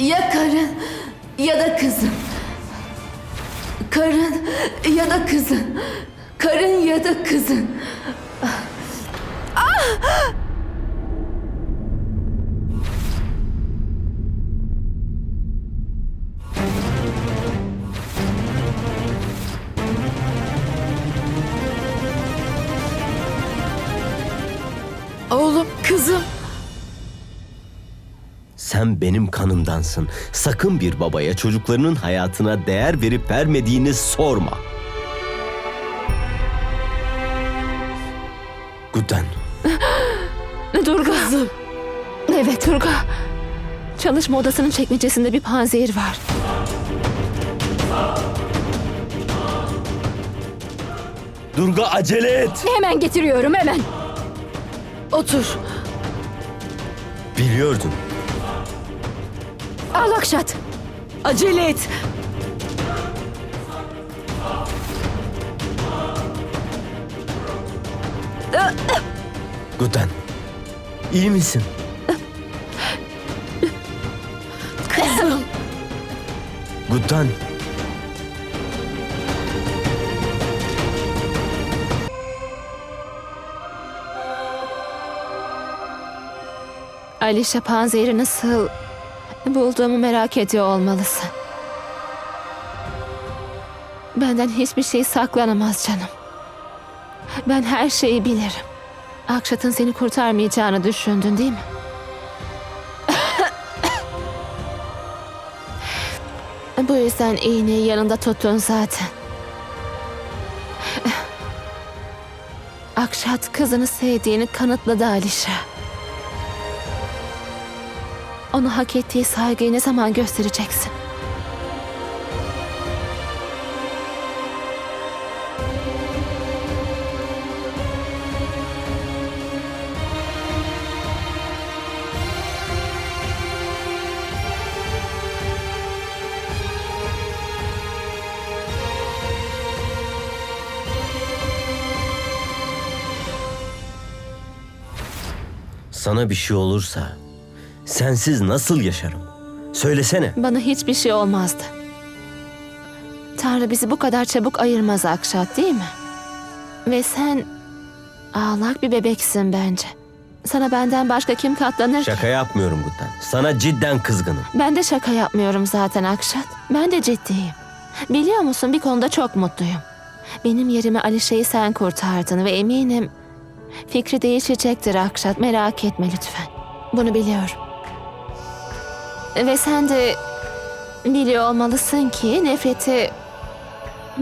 Ya karın ya da kızın. Karın ya da kızın. Karın ya da kızın. Sen benim kanımdansın. Sakın bir babaya çocuklarının hayatına değer verip vermediğini sorma. Guddan, Durga. Evet Durga. Çalışma odasının çekmecesinde bir panzehir var. Durga acele et. Hemen getiriyorum hemen. Otur. Biliyordum. Al Akşat. Acele et. Guddan, iyi misin? Kızım. Guddan, Alişa panzehiri nasıl bulduğumu merak ediyor olmalısın. Benden hiçbir şey saklanamaz canım. Ben her şeyi bilirim. Akşat'ın seni kurtarmayacağını düşündün değil mi? Bu yüzden iğneyi yanında tuttun zaten. Akşat kızını sevdiğini kanıtladı Alişa. Ona hak ettiği saygıyı ne zaman göstereceksin? sana bir şey olursa sensiz nasıl yaşarım? Söylesene. Bana hiçbir şey olmazdı. Tanrı bizi bu kadar çabuk ayırmaz Akşat değil mi? Ve sen ağlak bir bebeksin bence. Sana benden başka kim katlanır ki? Şaka yapmıyorum Guddan. Sana cidden kızgınım. Ben de şaka yapmıyorum zaten Akşat. Ben de ciddiyim. Biliyor musun bir konuda çok mutluyum. Benim yerime Alişe'yi sen kurtardın ve eminim fikri değişecektir Akşat. Merak etme lütfen. Bunu biliyorum. Ve sen de biliyor olmalısın ki nefreti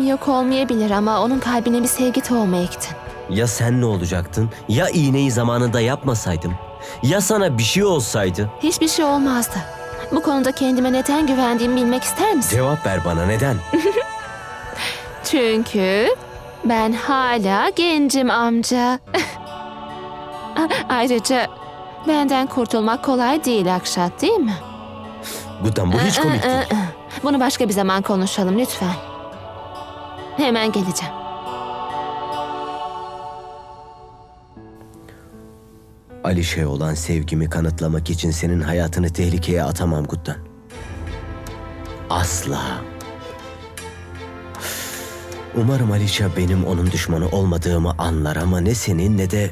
yok olmayabilir ama onun kalbine bir sevgi tohumu ektin. Ya sen ne olacaktın? Ya iğneyi zamanında yapmasaydım? Ya sana bir şey olsaydı? Hiçbir şey olmazdı. Bu konuda kendime neden güvendiğimi bilmek ister misin? Cevap ver bana neden? Çünkü ben hala gencim amca. Ayrıca benden kurtulmak kolay değil Akşat değil mi? Guddan bu hiç komik değil. Bunu başka bir zaman konuşalım lütfen. Hemen geleceğim. Alişe olan sevgimi kanıtlamak için senin hayatını tehlikeye atamam Guddan. Asla. Umarım Alişa benim onun düşmanı olmadığımı anlar ama ne senin ne de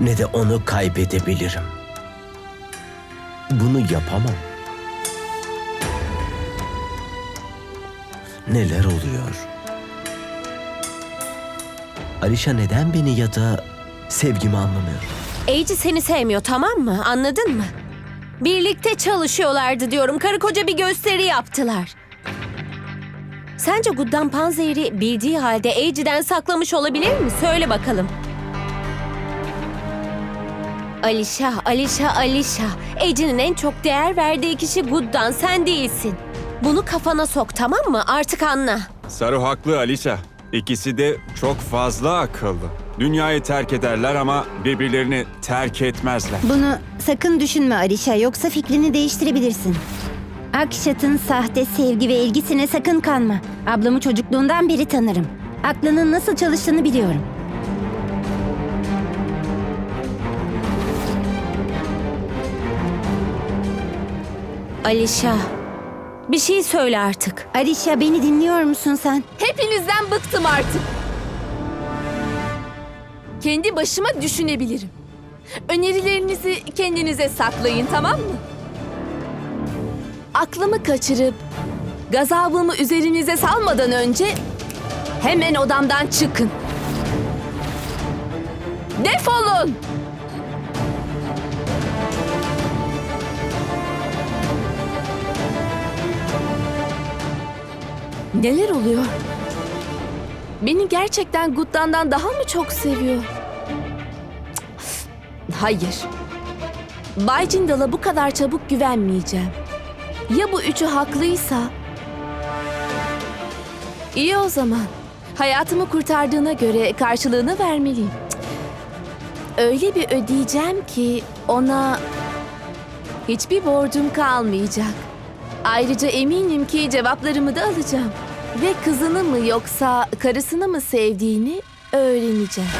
ne de onu kaybedebilirim. Bunu yapamam. Neler oluyor? Alişa neden beni ya da sevgimi anlamıyor? Eiji seni sevmiyor tamam mı? Anladın mı? Birlikte çalışıyorlardı diyorum. Karı koca bir gösteri yaptılar. Sence Guddan Panzehir'i bildiği halde Eiji'den saklamış olabilir mi? Söyle bakalım. Alişa, Alişa, Alişa. Eiji'nin en çok değer verdiği kişi Guddan, sen değilsin. Bunu kafana sok tamam mı? Artık anla. Saru haklı Alişa. İkisi de çok fazla akıllı. Dünyayı terk ederler ama birbirlerini terk etmezler. Bunu sakın düşünme Alişa yoksa fikrini değiştirebilirsin. Akşat'ın sahte sevgi ve ilgisine sakın kanma. Ablamı çocukluğundan beri tanırım. Aklının nasıl çalıştığını biliyorum. Alişa, Bir şey söyle artık. Alişa beni dinliyor musun sen? Hepinizden bıktım artık. Kendi başıma düşünebilirim. Önerilerinizi kendinize saklayın tamam mı? Aklımı kaçırıp gazabımı üzerinize salmadan önce hemen odamdan çıkın. Defolun! Neler oluyor? Beni gerçekten Guttan'dan daha mı çok seviyor? Hayır. Bay Cindal'a bu kadar çabuk güvenmeyeceğim. Ya bu üçü haklıysa? İyi o zaman. Hayatımı kurtardığına göre karşılığını vermeliyim. Öyle bir ödeyeceğim ki ona hiçbir borcum kalmayacak. Ayrıca eminim ki cevaplarımı da alacağım. Ve kızını mı yoksa karısını mı sevdiğini öğreneceğim.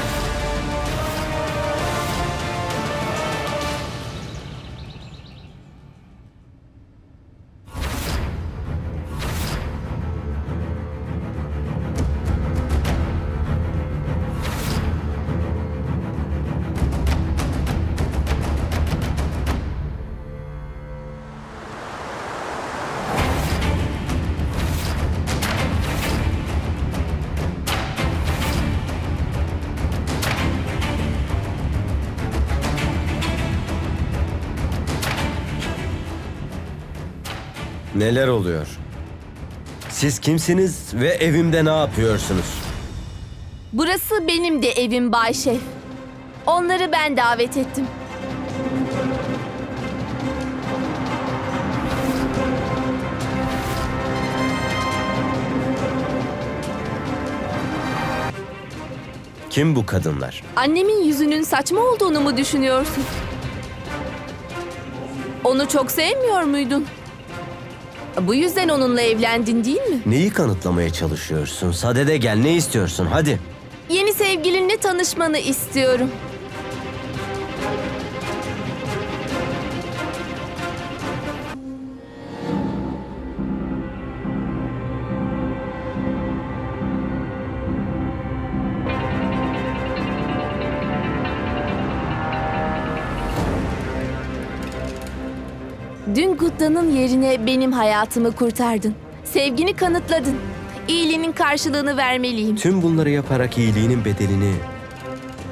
Neler oluyor? Siz kimsiniz ve evimde ne yapıyorsunuz? Burası benim de evim Bay Şef. Onları ben davet ettim. Kim bu kadınlar? Annemin yüzünün saçma olduğunu mu düşünüyorsun? Onu çok sevmiyor muydun? Bu yüzden onunla evlendin değil mi? Neyi kanıtlamaya çalışıyorsun? Sadede gel ne istiyorsun? Hadi. Yeni sevgilinle tanışmanı istiyorum. Dün Gudda'nın yerine benim hayatımı kurtardın. Sevgini kanıtladın. İyiliğinin karşılığını vermeliyim. Tüm bunları yaparak iyiliğinin bedelini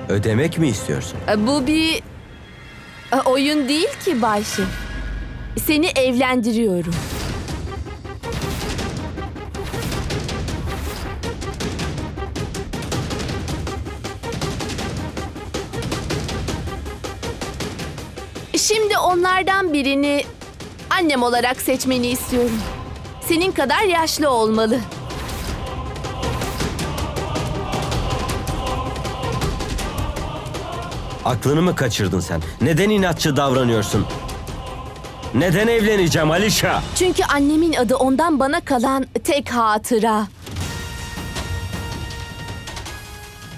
ödemek mi istiyorsun? E, Bu bir e, oyun değil ki Bayşe. Seni evlendiriyorum. Şimdi onlardan birini annem olarak seçmeni istiyorum. Senin kadar yaşlı olmalı. Aklını mı kaçırdın sen? Neden inatçı davranıyorsun? Neden evleneceğim Alişa? Çünkü annemin adı ondan bana kalan tek hatıra.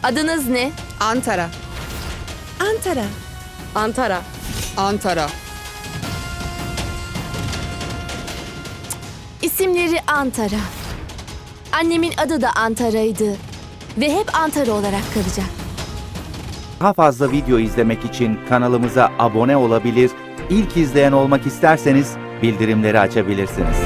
Adınız ne? Antara. Antara. Antara. Antara. İsimleri Antara. Annemin adı da Antara'ydı. Ve hep Antara olarak kalacak. Daha fazla video izlemek için kanalımıza abone olabilir, ilk izleyen olmak isterseniz bildirimleri açabilirsiniz.